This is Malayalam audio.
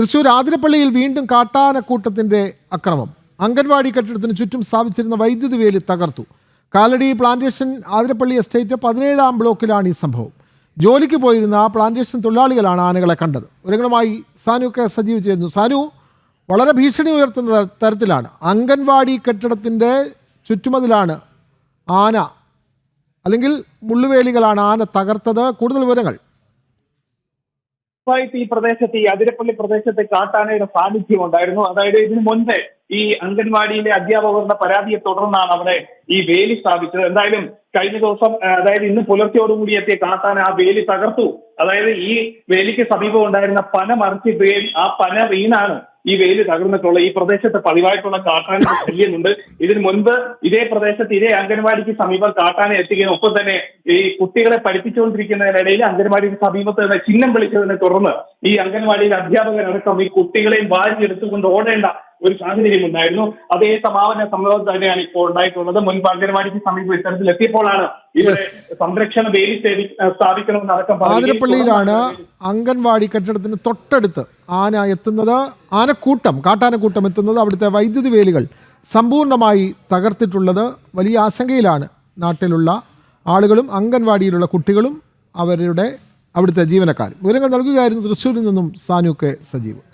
തൃശൂർ ആതിരപ്പള്ളിയിൽ വീണ്ടും കാട്ടാനക്കൂട്ടത്തിന്റെ അക്രമം. അംഗൻവാടി കെട്ടിടത്തിന് ചുറ്റും സ്ഥാപിച്ചിരുന്ന വൈദ്യുതി വേലി തകർത്തു. കാലടി പ്ലാന്റേഷൻ ആതിരപ്പള്ളി എസ്റ്റേറ്റ് പതിനേഴാം ബ്ലോക്കിലാണ് ഈ സംഭവം. ജോലിക്ക് പോയിരുന്ന ആ പ്ലാന്റേഷൻ തൊഴിലാളികളാണ് ആനകളെ കണ്ടത്. ഒരുങ്ങളുമായി സാനു കെ സജീവ് ചേരുന്നു. സാനു വളരെ ഭീഷണി ഉയർത്തുന്ന തര- തരത്തിലാണ്. അംഗൻവാടി കെട്ടിടത്തിന്റെ ചുറ്റുമതിലാണ് ആന. അല്ലെങ്കിൽ മുള്ളുവേലികളാണ് ആന തകർത്തത്. കൂടുതൽ വിവരങ്ങൾ ഉറപ്പായിട്ട് ഈ പ്രദേശത്ത് ഈ അതിരപ്പള്ളി പ്രദേശത്ത് കാട്ടാനയുടെ സാന്നിധ്യം ഉണ്ടായിരുന്നു. അതായത് ഇതിനു മുൻപേ ഈ അംഗൻവാടിയിലെ അധ്യാപകരുടെ പരാതിയെ തുടർന്നാണ് അവിടെ ഈ വേലി സ്ഥാപിച്ചത്. എന്തായാലും കഴിഞ്ഞ ദിവസം അതായത് ഇന്ന് പുലർച്ചയോടുകൂടി എത്തിയ കാട്ടാന ആ വേലി തകർത്തു. അതായത് ഈ വേലിക്ക് സമീപം ഉണ്ടായിരുന്ന പന മറിച്ചിടുകയും ആ പന വീണാണ്. ഈ വെയിൽ തകർന്നിട്ടുള്ള ഈ പ്രദേശത്ത് പതിവായിട്ടുള്ള കാട്ടാന ശല്യമുണ്ട്. ഇതിനു മുൻപ് ഇതേ പ്രദേശത്ത് ഇതേ അംഗൻവാടിക്ക് സമീപം കാട്ടാന എത്തുകയും ഒപ്പം തന്നെ ഈ കുട്ടികളെ പഠിപ്പിച്ചുകൊണ്ടിരിക്കുന്നതിനിടയിൽ അംഗൻവാടിക്ക് സമീപത്ത് തന്നെ ചിഹ്നം വിളിച്ചതിനെ തുടർന്ന് ഈ അംഗൻവാടിയിലെ അധ്യാപകരടക്കം ഈ കുട്ടികളെയും വാരി എടുത്തുകൊണ്ട് ഓടേണ്ട ഒരു സാഹചര്യം ഉണ്ടായിരുന്നു. അതേ സമാപന സംഭവം തന്നെയാണ് ഇപ്പോൾ ഉണ്ടായിട്ടുള്ളത്. മുൻപ് അംഗൻവാടിക്ക് സമീപം ഇത്തരത്തിൽ എത്തിയപ്പോഴാണ് ഇവിടെ സംരക്ഷണ വേലി സ്ഥാപി- സ്ഥാപിക്കണമെന്ന് അടക്കം ആതിരപ്പള്ളിയിലാണ് അംഗൻവാടി കെട്ടിടത്തിന് തൊട്ടടുത്ത് ആന എത്തുന്നത്. ആനക്കൂട്ടം കാട്ടാനക്കൂട്ടം എത്തുന്നത് അവിടുത്തെ വൈദ്യുതി വേലികൾ സമ്പൂർണമായി തകർത്തിട്ടുള്ളത്. വലിയ ആശങ്കയിലാണ് നാട്ടിലുള്ള ആളുകളും അംഗൻവാടിയിലുള്ള കുട്ടികളും അവരുടെ അവിടുത്തെ ജീവനക്കാരും. വിവരങ്ങൾ നൽകുകയായിരുന്നു തൃശ്ശൂരിൽ നിന്നും സാനു കെ സജീവ്.